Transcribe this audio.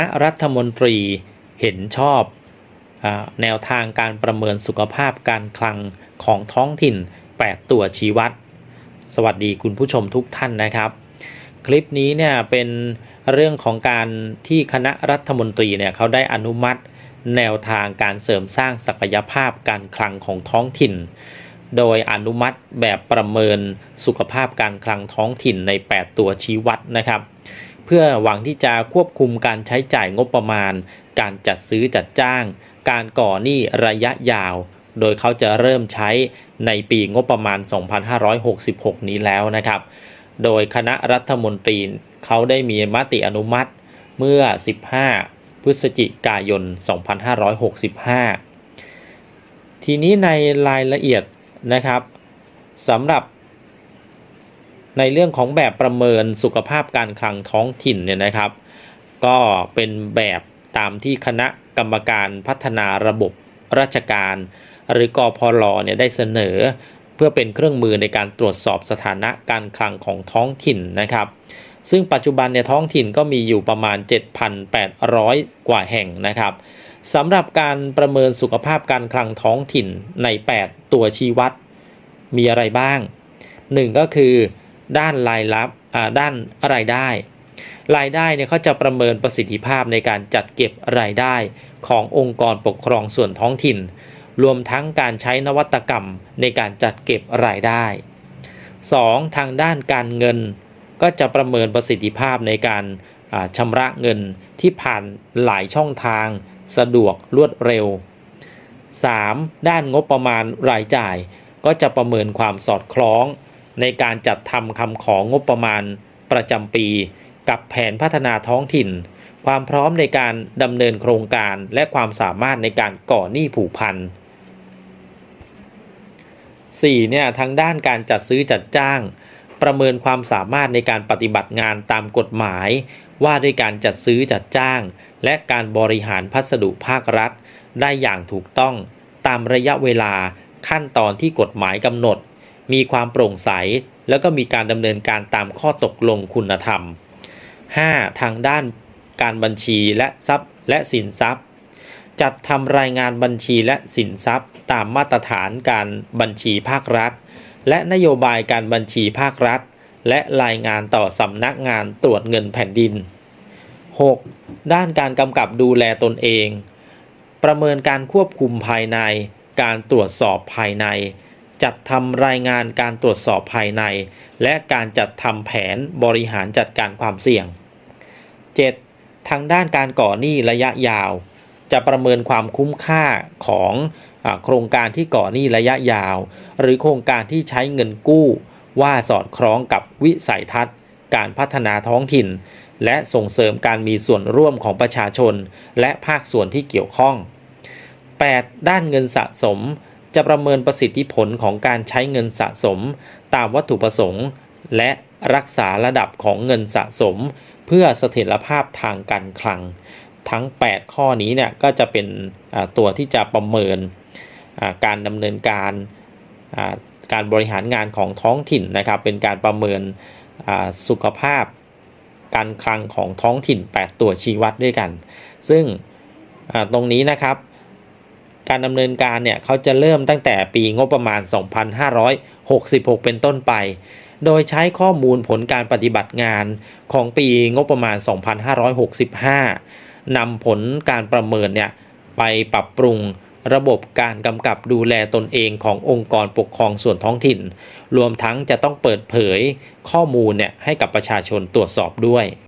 คณะรัฐมนตรีเห็นชอบอแนวทางการประเมินสุขภาพการคลังของท้องถิ่น 8 ตัวชี้วัด สวัสดีคุณผู้ชมทุกท่านนะครับ คลิปนี้เนี่ยเป็นเรื่องของการที่คณะรัฐมนตรีเนี่ยเขาได้อนุมัติแนวทางการเสริมสร้างศักยภาพการคลังของท้องถิ่น โดยอนุมัติแบบประเมินสุขภาพการคลังท้องถิ่นใน 8 ตัวชี้วัดนะครับ เพื่อหวังที่จะควบคุมการใช้จ่ายงบประมาณ การจัดซื้อจัดจ้าง การก่อหนี้ระยะยาว โดยเขาจะเริ่มใช้ในปีงบประมาณ 2566 นี้แล้วนะครับ โดยคณะรัฐมนตรีเขาได้มีมติอนุมัติเมื่อ 15 พฤศจิกายน 2565 ทีนี้ในรายละเอียดนะครับสำหรับ ในเรื่องของแบบประเมินสุขภาพการคลังท้องถิ่นเนี่ยนะครับ ก็เป็นแบบตามที่คณะกรรมการพัฒนาระบบราชการ หรือกอพลเนี่ยได้เสนอ เพื่อเป็นเครื่องมือในการตรวจสอบสถานะการคลังของท้องถิ่นนะครับ ซึ่งปัจจุบันเนี่ยท้องถิ่นก็มีอยู่ประมาณ 7,800 กว่าแห่งนะครับสำหรับการประเมินสุขภาพการคลังท้องถิ่นใน 8 ตัวชี้วัดมีอะไรบ้าง 1 ก็คือ ด้านรายรับด้านรายได้ รายได้เนี่ยเขาจะประเมินประสิทธิภาพในการจัดเก็บรายได้ขององค์กรปกครองส่วนท้องถิ่น รวมทั้งการใช้นวัตกรรมในการจัดเก็บรายได้ 2. ทางด้านการเงิน ก็จะประเมินประสิทธิภาพในการชำระเงินที่ผ่านหลายช่องทาง สะดวกรวดเร็ว 3. ด้านงบประมาณรายจ่าย ก็จะประเมินความสอดคล้อง ในการจัดทำคำของงบประมาณประจำปี กับแผนพัฒนาท้องถิ่น ความพร้อมในการดำเนินโครงการและความสามารถในการก่อหนี้ผูกพัน 4. เนี่ยทางด้านการจัดซื้อจัดจ้าง ประเมินความสามารถในการปฏิบัติงานตามกฎหมาย ว่าด้วยการจัดซื้อจัดจ้าง และการบริหารพัสดุภาครัฐ ได้อย่างถูกต้องตามระยะเวลาขั้นตอนที่กฎหมายกำหนด มีความโปร่งใส แล้วก็มีการดำเนินการตามข้อตกลงคุณธรรม 5. ทางด้านการบัญชีและทรัพย์และสินทรัพย์ จัดทำรายงานบัญชีและสินทรัพย์ ตามมาตรฐานการบัญชีภาครัฐ และนโยบายการบัญชีภาครัฐ และรายงานต่อสำนักงานตรวจเงินแผ่นดิน 6. ด้านการกำกับดูแลตนเอง ประเมินการควบคุมภายใน การตรวจสอบภายใน จัดทำรายงานการตรวจสอบภายใน และการจัดทำแผนบริหารจัดการความเสี่ยง 7. ทางด้านการก่อหนี้ระยะยาว จะประเมินความคุ้มค่าของอโครงการที่ก่อหนี้ระยะยาว หรือโครงการที่ใช้เงินกู้ ว่าสอดคล้องกับวิสัยทัศน์ การพัฒนาท้องถิ่น และส่งเสริมการมีส่วนร่วมของประชาชน และภาคส่วนที่เกี่ยวข้อง 8. ด้านเงินสะสม จะประเมินประสิทธิผลของการใช้เงินสะสม ตามวัตถุประสงค์ และรักษาระดับของเงินสะสม เพื่อเสถียรภาพทางการคลัง ทั้ง 8 ข้อนี้เนี่ยก็จะเป็นตัวที่จะประเมินการดำเนินการการบริหารงานของท้องถิ่นนะครับ เป็นการประเมินสุขภาพการคลังของท้องถิ่น 8 ตัวชี้วัดด้วยกัน ซึ่งตรงนี้นะครับ การดำเนินการเนี่ยเขาจะเริ่มตั้งแต่ปีงบประมาณ 2566 เป็นต้นไป โดยใช้ข้อมูลผลการปฏิบัติงานของปีงบประมาณ 2565นำผลการประเมินเนี่ยไปปรับปรุงระบบการกำกับดูแลตนเองขององค์กรปกครองส่วนท้องถิ่น รวมทั้งจะต้องเปิดเผยข้อมูลเนี่ยให้กับประชาชนตรวจสอบด้วย